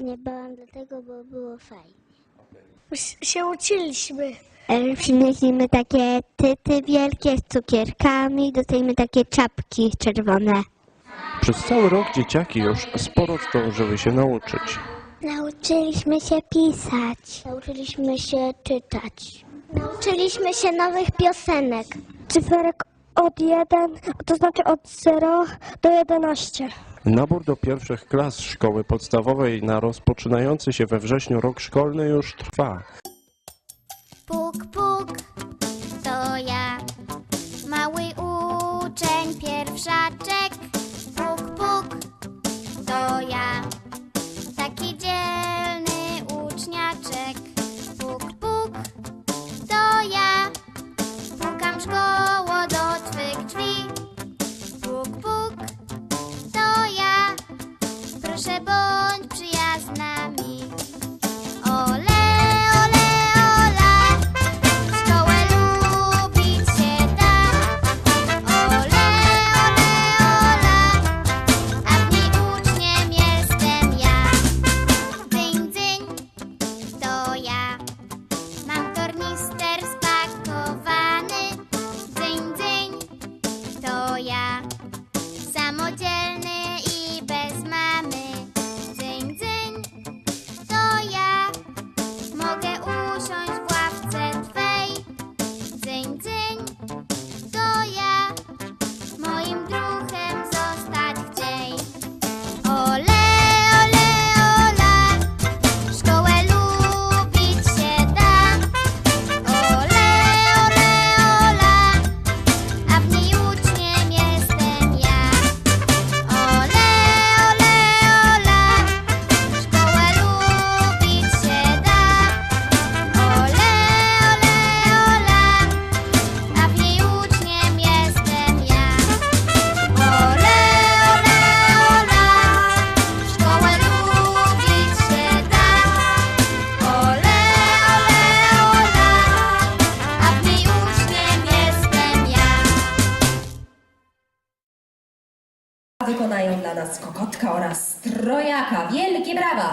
nie bałam dlatego, bo było fajnie. Już się uczyliśmy. E, Przynieśliśmy takie tyty wielkie z cukierkami, dostaliśmy takie czapki czerwone. Przez cały rok dzieciaki już sporo zdążyły się nauczyć. Nauczyliśmy się pisać. Nauczyliśmy się czytać. Nauczyliśmy się nowych piosenek. Cyferek od 1, to znaczy od 0 do 11. Nabór do pierwszych klas szkoły podstawowej na rozpoczynający się we wrześniu rok szkolny już trwa. Puk, puk, to ja, mały uczeń, pierwszaczek. Puk, puk, to ja, proszę bądź przyjazna Wykonają dla nas kokotka oraz strojaka. Wielkie brawa!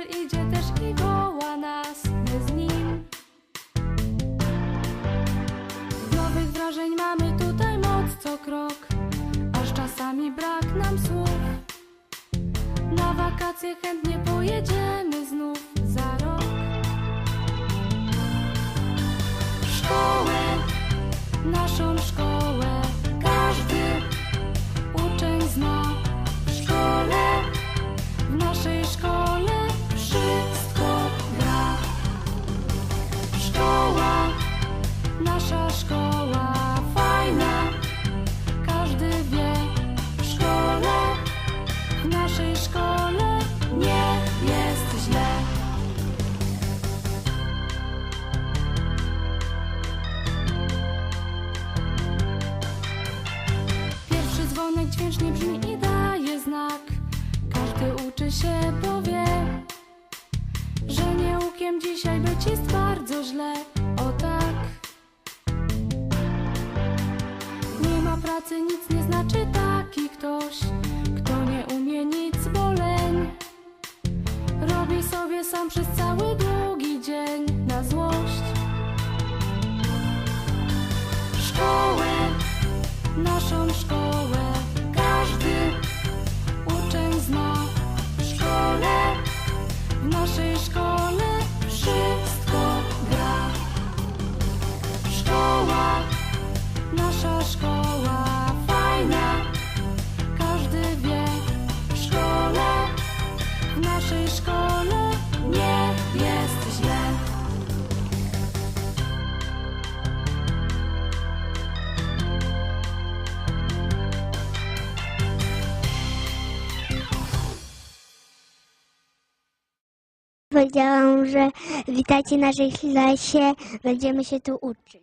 Kumpel idzie też i woła nas My z nim. Nowych wrażeń mamy tutaj moc co krok Aż czasami brak nam słów. Na wakacje chętnie pojedziemy znów za rok. Szkołę naszą szkołę brzmi i daje znak. Każdy uczy się, bo wie, że nieukiem dzisiaj być jest bardzo źle. O tak. Nie ma pracy, nic nie znaczy taki ktoś, kto nie umie nic, bo leń. Robi sobie sam przez cały Francisco. Powiedziałam, że witajcie w naszej klasie, będziemy się tu uczyć.